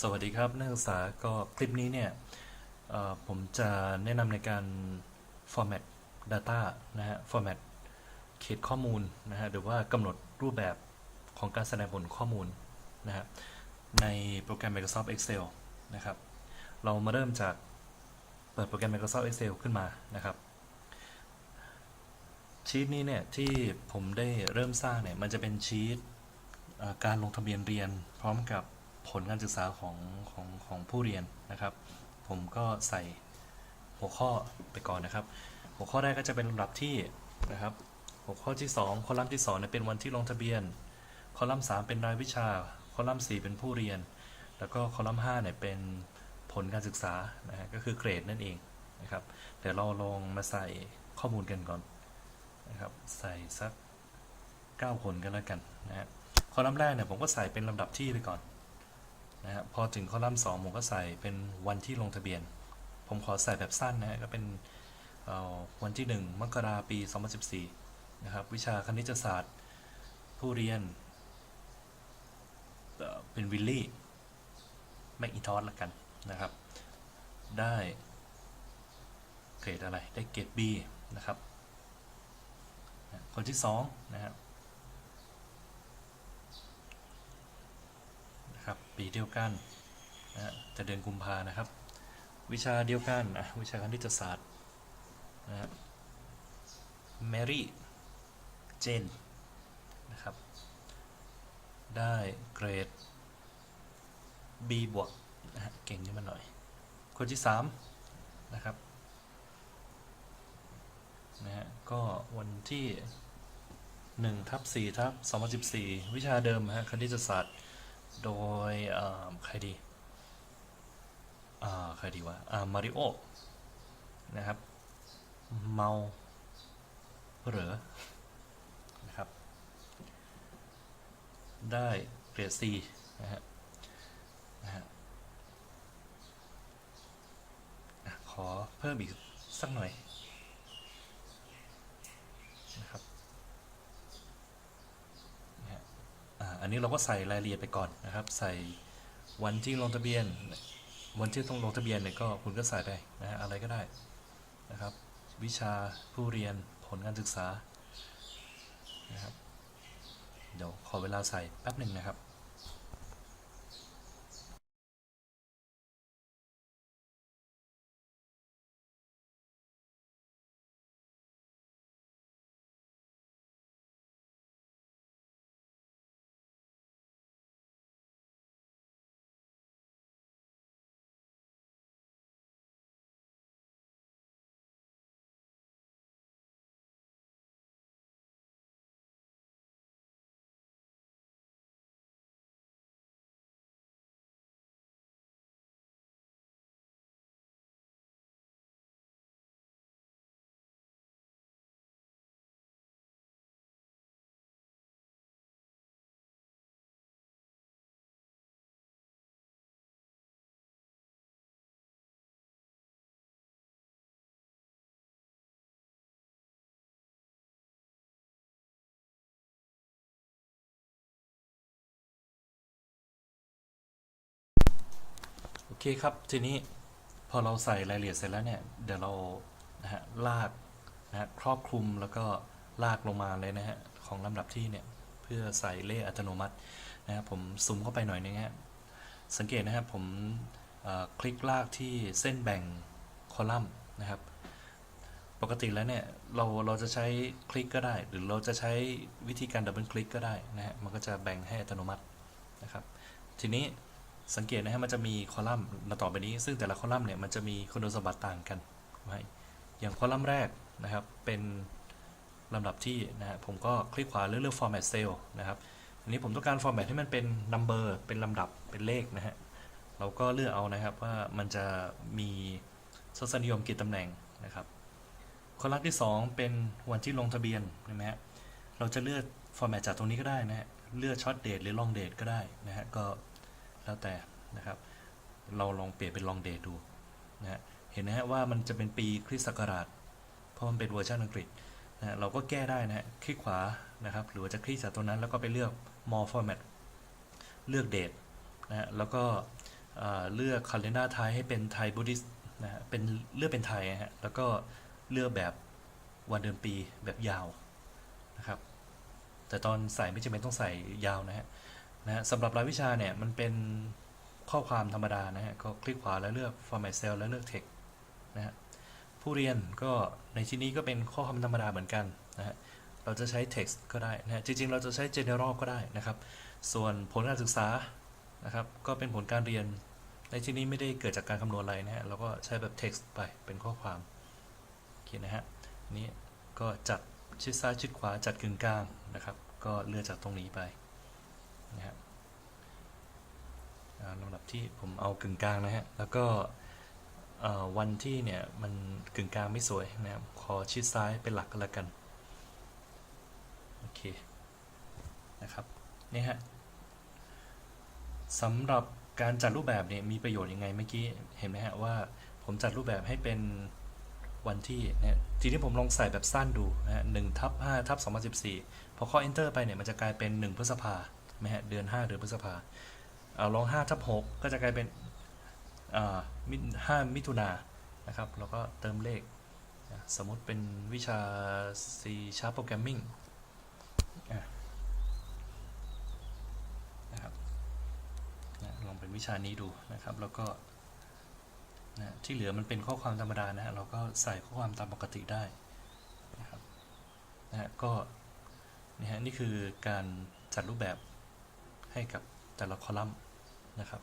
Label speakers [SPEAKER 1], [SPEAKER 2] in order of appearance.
[SPEAKER 1] สวัสดีครับนักศึกษาก็คลิปนี้เนี่ยผมจะแนะนำในการ format data นะฮะ format เขตข้อมูลนะฮะหรือว่ากำหนดรูปแบบของการแสดงผลข้อมูลนะฮะในโปรแกรม Microsoft Excel นะครับ เรามาเริ่มจากเปิดโปรแกรม Microsoft Excel ขึ้นมานะครับชีตนี้เนี่ยที่ผมได้เริ่มสร้างเนี่ยมันจะเป็นชีตการลงทะเบียนเรียนพร้อมกับ ผลการศึกษาของของของผู้เรียนนะครับ ผมก็ใส่หัวข้อไปก่อนนะครับ หัวข้อแรกก็จะเป็นลำดับที่นะครับ หัวข้อที่ 2 คอลัมน์ที่2เนี่ยเป็นวันที่ลงทะเบียน คอลัมน์ 3 เป็นรายวิชา คอลัมน์ 4 เป็นผู้เรียน แล้วก็คอลัมน์5เนี่ยเป็นผลการศึกษานะฮะก็คือเกรดนั่นเองนะครับ เดี๋ยวเราลองมาใส่ข้อมูลกันก่อนนะครับ ใส่สัก 9 ผลกันแล้วกันนะฮะคอลัมน์แรกเนี่ยผมก็ใส่เป็นลำดับที่ไปก่อน นะฮะพอถึงคอลัมน์สองผมก็ใส่เป็นวันที่ลงทะเบียน ผมขอใส่แบบสั้นนะฮะก็เป็นวันที่ 1 มกราปี 2014 นะครับ วิชาคณิตศาสตร์ ผู้เรียน เป็นวิลลี่แมกอินทอสละกันนะครับ ได้เกรดอะไร ได้เกรด B นะครับ คนที่ 2 นะครับ นะครับ ปีเดียวกันนะฮะแต่เดือนกุมภานะครับ วิชาเดียวกันอะวิชาคณิตศาสตร์นะฮะแมรี่เจนนะครับ ได้เกรด B บวกนะฮะเก่งขึ้นมาหน่อย คนที่ 3 นะครับนะฮะก็วันที่1ทับ4ทับ2014 วิชาเดิมฮะคณิตศาสตร์ โดยใครดีใครดีวะมาริโอนะครับ เมาเหรอนะครับ ได้เกรด C นะฮะนะฮะขอเพิ่มอีกสักหน่อย นะครับ อันนี้เราก็ใส่รายละเอียดไปก่อนนะครับ ใส่วันที่ลงทะเบียน วันที่ต้องลงทะเบียนเนี่ยก็คุณก็ใส่ไปนะฮะอะไรก็ได้นะครับ วิชาผู้เรียนผลการศึกษานะครับเดี๋ยวขอเวลาใส่แป๊บหนึ่งนะครับ เคครับทีนี้พอเราใส่รายละเอียดเสร็จแล้วเนี่ยเดี๋ยวเรานะฮะลากนะฮะครอบคลุมแล้วก็ลากลงมาเลยนะฮะของลำดับที่เนี่ยเพื่อใส่เลขอัตโนมัตินะฮะผมซูมเข้าไปหน่อยนึงฮะสังเกตนะครับผมคลิกลากที่เส้นแบ่งคอลัมน์นะครับ ปกติแล้วเนี่ยเราเราจะใช้คลิกก็ได้ หรือเราจะใช้วิธีการดับเบิลคลิกก็ได้นะฮะมันก็จะแบ่งให้อัตโนมัตินะครับ ทีนี้ สังเกตนะฮะมันจะมีคอลัมน์มาต่อไปนี้ ซึ่งแต่ละคอลัมน์เนี่ยมันจะมีคุณสมบัติต่างกันไว้อย่างคอลัมน์แรกนะครับเป็นลำดับที่นะฮะผมก็คลิกขวาเลือกเลือก format cell นะครับอันนี้ผมต้องการ format ให้มันเป็น number เป็นลำดับเป็นเลขนะฮะเราก็เลือกเอานะครับว่ามันจะมีทศนิยมกี่ตำแหน่งนะครับคอลัมน์ที่ 2 เป็นวันที่ลงทะเบียนใช่ไหมฮะเราจะเลือก format จากตรงนี้ก็ได้นะฮะเลือก short date หรือ long date ก็ได้นะฮะก็ แล้วแต่นะครับ เราลองเปลี่ยนเป็น long day ดูนะฮะเห็นนะฮะว่ามันจะเป็นปีคริสต์ศักราช เพราะมันเป็นเวอร์ชันอังกฤษนะฮะเราก็แก้ได้นะฮะคลิกขวานะครับ หรือจะคลิกจากตรงนั้นแล้วก็ไปเลือก more format เลือก date นะฮะแล้วก็เลือก calendar type ให้เป็นไทย Buddhist นะฮะเป็นเลือกเป็นไทยนะฮะแล้วก็เลือกแบบวันเดือนปีแบบยาวนะครับ แต่ตอนใส่ไม่จำเป็นต้องใส่ยาวนะฮะ นะสำหรับรายวิชาเนี่ยมันเป็นข้อความธรรมดานะฮะก็คลิกขวาแล้วเลือก format cell แล้วเลือก text นะฮะผู้เรียนก็ในที่นี้ก็เป็นข้อความธรรมดาเหมือนกันนะฮะเราจะใช้ text ก็ได้นะฮะจริง ๆ เราจะใช้ general ก็ได้นะครับ ส่วนผลการศึกษานะครับก็เป็นผลการเรียน ในที่นี้ไม่ได้เกิดจากการคำนวณอะไรนะฮะเราก็ใช้แบบ text ไปเป็นข้อความโอเคนนะฮะนนี้ก็จัดชิดซ้ายชิดขวาจัดกึ่งกลางนะครับ ก็เลือกจากตรงนี้ไป นะฮะลำดับที่ผมเอากึ่งกลางนะฮะ แล้วก็วันที่เนี่ยมันกึ่งกลางไม่สวยนะครับขอชิดซ้ายเป็นหลักก็แล้วกัน โอเค นะครับ นี่ฮะสำหรับการจัดรูปแบบเนี่ยมีประโยชน์ยังไงเมื่อกี้เห็นไหมฮะว่าผมจัดรูปแบบให้เป็นวันที่เนี่ยทีนี้ผมลองใส่แบบสั้นดูนะฮะหนึ่งทับห้าทับสองพันสิบสี่พอข้อ enter ไปเนี่ยมันจะกลายเป็นหนึ่งพฤษภา ไหมฮะเดือนห้าเดือนพฤษภาเอาลองห้าทับหกก็จะกลายเป็นมิห้ามิถุนานะครับแล้วก็เติมเลข สมมติเป็นวิชา C Sharp Programming อะนะครับนะลองเป็นวิชานี้ดูนะครับ แล้วก็นะที่เหลือมันเป็นข้อความธรรมดานะฮะเราก็ใส่ข้อความตามปกติได้นะครับนะฮะก็นี่ฮะนี่คือการจัดรูปแบบ ให้กับแต่ละคอลัมน์นะครับ